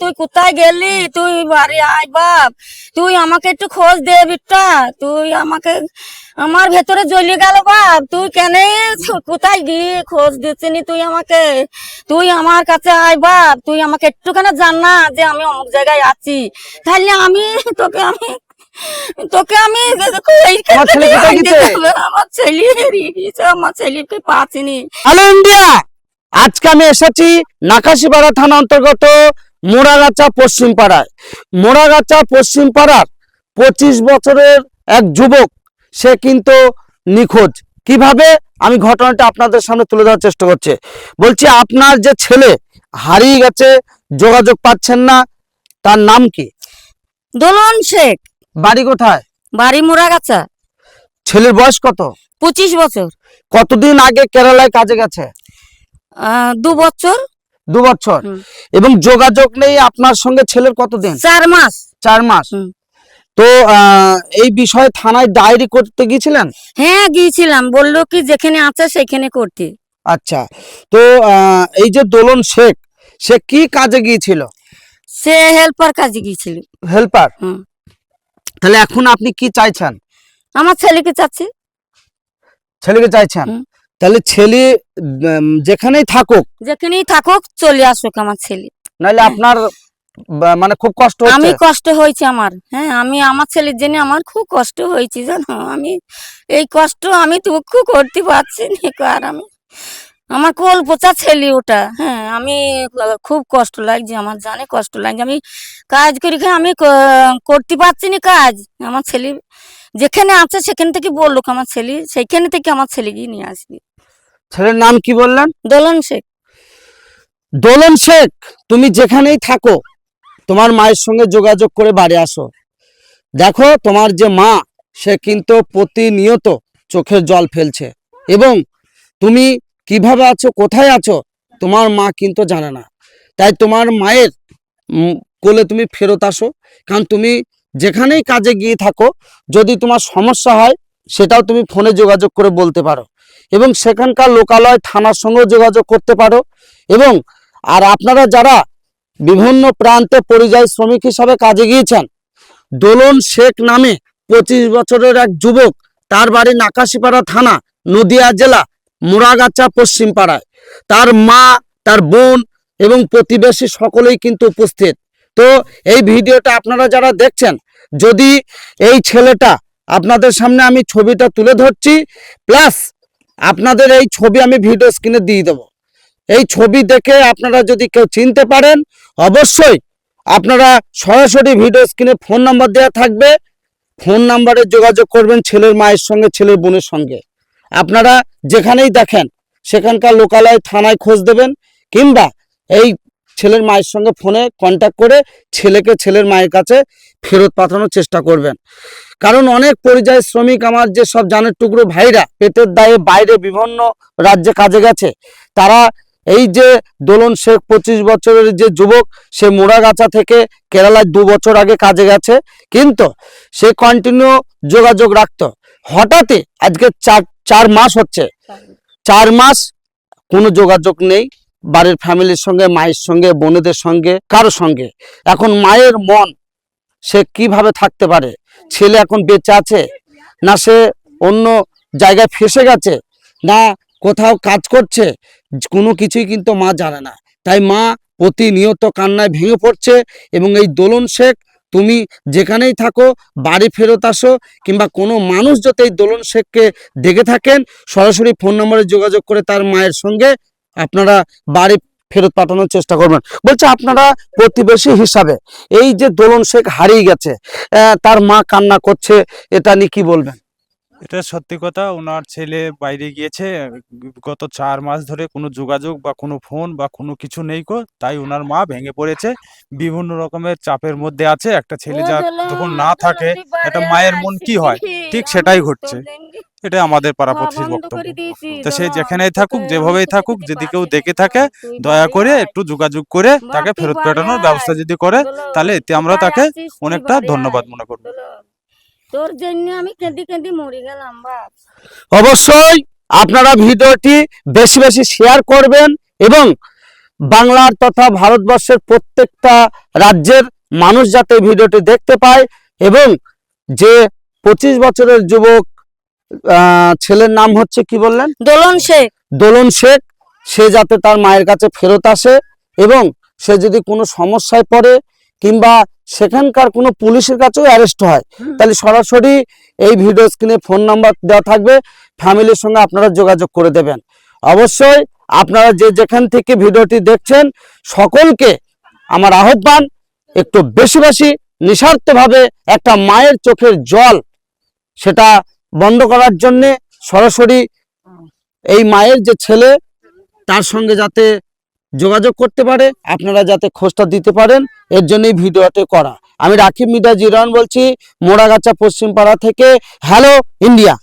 তুই কোথায় গেলি? তুই বাড়ি আয় বাপ। তুই আমাকে একটু খোঁজ দে বিট্টা তুই আমাকে আমার ভেতরে জ্বলে গেল বাপ। তুই কেন কোথায় গিয়ে খোঁজ দিচ্ছিনি তুই আমাকে? তুই আমার কাছে আয় বাপ। তুই আমাকে একটুখানি জান না যে আমি অমুক জায়গায় আছি। তাহলে আমি তোকে আমি তোকে আমি আমার ছেলে। আমার ছেলেকে পাচ্ছিনি হ্যালো ইন্ডিয়া! আজকে আমি এসেছি নাকাশিপাড়া থানা অন্তর্গত মোড়াগাছা পশ্চিম পাড়ায়। মোড়াগাছা পশ্চিম পাড়ার পঁচিশ বছরের এক যুবক সে কিন্তু নিখোঁজ। কীভাবে? আমি ঘটনাটা আপনাদের সামনে তুলে ধরার চেষ্টা করছি। বলছি আপনার যে ছেলে হারিয়ে গেছে যোগাযোগ পাচ্ছেন না তার নাম কি? দোলন শেখ। বাড়ি কোথায়? বাড়ি মোড়াগাছা। ছেলের বয়স কত? পঁচিশ বছর। কতদিন আগে কেরালায় কাজে গেছে? দু বছর। দু বছর। এবং যোগাযোগ নেই আপনার সঙ্গে ছেলের কতদিন? চার মাস। চার মাস। তো এই বিষয়ে থানায় ডায়েরি করতে গিয়েছিলেন? হ্যাঁ গিয়েছিলাম। বলল কি যেখানে আছে সেখানে করতে। আচ্ছা। তো এই যে দোলন শেখ সে কি কাজে গিয়েছিল? সে হেল্পার কাজে গিয়েছিল। হেল্পার। তাহলে এখন আপনি কি চাইছেন? আমার ছেলেকে চাচ্ছি। ছেলেকে চাইছেন। তাহলে ছেলে যেখানেই থাকুক। যেখানেই থাকুক চলে আসুক আমার ছেলে। নাহলে আপনার মানে খুব কষ্ট আমি কষ্ট হয়েছে আমার। হ্যাঁ আমি আমার ছেলের জন্য আমার খুব কষ্ট হয়েছে জানো? আমি এই কষ্ট আমি দুঃখ করতে পারছি না আর আমি আমার কোল পোচা ছেলে ওটা। হ্যাঁ আমি খুব কষ্ট লাগছে আমার জানে কষ্ট লাগছে। আমি কাজ করি আমি করতে পারছি না কাজ। আমার ছেলে যেখানে আছে সেখান থেকে বলল আমার ছেলে সেইখানে থেকে আমার ছেলেকে নিয়ে আসবি। ছেলের নাম কি বললেন? দোলন শেখ। দোলন শেখ তুমি যেখানেই থাকো তোমার মায়ের সঙ্গে যোগাযোগ করে বাড়ি আসো। দেখো তোমার যে মা সে কিন্তু প্রতিনিয়ত চোখের জল ফেলছে। এবং তুমি কীভাবে আছো কোথায় আছো তোমার মা কিন্তু জানে না। তাই তোমার মায়ের কোলে তুমি ফেরত আসো। কারণ তুমি যেখানেই কাজে গিয়ে থাকো যদি তোমার সমস্যা হয় সেটাও তুমি ফোনে যোগাযোগ করে বলতে পারো। এবং সেখানকার লোকালয় থানার সঙ্গেও যোগাযোগ করতে পারো। এবং আর আপনারা যারা বিভিন্ন প্রান্তে পরিযায়ী শ্রমিক হিসাবে কাজে গিয়েছেন, দোলন শেখ নামে পঁচিশ বছরের এক যুবক, তার বাড়ি নাকাশিপাড়া থানা, নদিয়া জেলা মুরাগাছা পশ্চিম পাড়ায় তার মা, তার বোন এবং প্রতিবেশী সকলেই কিন্তু উপস্থিত। তো এই ভিডিওটা আপনারা যারা দেখছেন, যদি এই ছেলেটা আপনাদের সামনে আমি ছবিটা তুলে ধরছি, প্লাস আপনাদের এই ছবি আমি ভিডিও স্ক্রিনে দিয়ে দেবো। এই ছবি দেখে আপনারা যদি কেউ চিনতে পারেন, অবশ্যই আপনারা সরাসরি ভিডিও স্ক্রিনে ফোন নাম্বার দেওয়া থাকবে। ফোন নাম্বারে যোগাযোগ করবেন ছেলের মায়ের সঙ্গে, ছেলের বোনের সঙ্গে। আপনারা যেখানেই দেখেন, সেখানকার লোকালয়, থানায় খোঁজ দেবেন, কিংবা এই ছেলের মায়ের সঙ্গে ফোনে কন্ট্যাক্ট করে ছেলেকে ছেলের মায়ের কাছে ফেরত পাঠানোর চেষ্টা করবেন। কারণ অনেক পরিযায়ী শ্রমিক আমার যে সব জানের টুকরো ভাইরা, পেটের দায়ে বাইরে বিভিন্ন রাজ্যে কাজে গেছে, তারা এই যে দোলন শেখ পঁচিশ বছরের যে যুবক, সে মোড়াগাছা থেকে কেরালায় দু বছর আগে কাজে গেছে, কিন্তু সে কন্টিনিউ যোগাযোগ রাখত। হঠাৎই আজকে চার চার মাস হচ্ছে। চার মাস কোনো যোগাযোগ নেই। বাড়ির ফ্যামিলির সঙ্গে, মায়ের সঙ্গে, বোনেদের সঙ্গে, কারও সঙ্গে। এখন মায়ের মন, সে কীভাবে থাকতে পারে? ছেলে এখন বেঁচে আছে? না সে অন্য জায়গায় ফেসে গেছে? না কোথাও কাজ করছে? কোনো কিছুই কিন্তু মা জানে না। তাই মা প্রতিনিয়ত কান্নায় ভেঙে পড়ছে এবং এই দোলন শেখ, তুমি যেখানেই থাকো, বাড়ি ফেরত আসো, কিংবা কোনো মানুষ যাতে এই দোলন শেখকে দেখে থাকেন, সরাসরি ফোন নম্বরে যোগাযোগ করে তার মায়ের সঙ্গে আপনারা বাড়ি ফেরত পাঠানোর চেষ্টা করবেন। বলছে আপনারা প্রতিবেশী হিসাবে এই যে দোলন শেখ হারিয়ে গেছে আহ, তার মা কান্না করছে এটা নিয়ে কি বলবেন? এটা সত্যি কথা ওনার ছেলে বাইরে গিয়েছে গত চার মাস ধরে কোনো যোগাযোগ বা কোনো ফোন বা কোনো কিছু নেই কো তাই ওনার মা ভেঙে পড়েছে। বিভিন্ন রকমের চাপের মধ্যে আছে একটা ছেলে যা তখন না থাকে একটা মায়ের মন কি হয়? ঠিক সেটাই ঘটছে। এটা আমাদের পাড়াপতির বক্তব্য। তো সে যেখানেই থাকুক যেভাবেই থাকুক যদি কেউ দেখে থাকে দয়া করে একটু যোগাযোগ করে তাকে ফেরত পাঠানোর ব্যবস্থা যদি করে তাহলে এতে আমরা তাকে অনেকটা ধন্যবাদ মনে করব। তোর জন্য আমি কেঁদে কেঁদে মরে গেলাম বাপ। অবশ্যই আপনারা ভিডিওটি বেশি বেশি শেয়ার করবেন এবং বাংলার তথা ভারতবর্ষের প্রত্যেকটা রাজ্যের মানুষ যাতে ভিডিওটি দেখতে পায় এবং যে পঁচিশ বছরের যুবক ছেলের নাম হচ্ছে কি বললেন? দোলন শেখ। দোলন শেখ। সে যাতে তার মায়ের কাছে ফেরত আসে এবং সে যদি কোনো সমস্যায় পড়ে কিংবা সেখানকার কোনো পুলিশের কাছেও অ্যারেস্ট হয় তাহলে সরাসরি এই ভিডিও স্ক্রিনে ফোন নাম্বার দেওয়া থাকবে। ফ্যামিলির সঙ্গে আপনারা যোগাযোগ করে দেবেন। অবশ্যই আপনারা যে যেখান থেকে ভিডিওটি দেখছেন সকলকে আমার আহ্বান একটু বেশি বেশি নিঃস্বার্থভাবে একটা মায়ের চোখের জল সেটা বন্ধ করার জন্যে সরাসরি এই মায়ের যে ছেলে, তার সঙ্গে যাতে যোগাযোগ করতে পারে, আপনারা যাতে খোঁজটা দিতে পারেন, এর জন্যই ভিডিওটি করা। আমি রাকিব মিদা জিরান বলছি, মোড়াগাছা পশ্চিমপাড়া থেকে। Hello India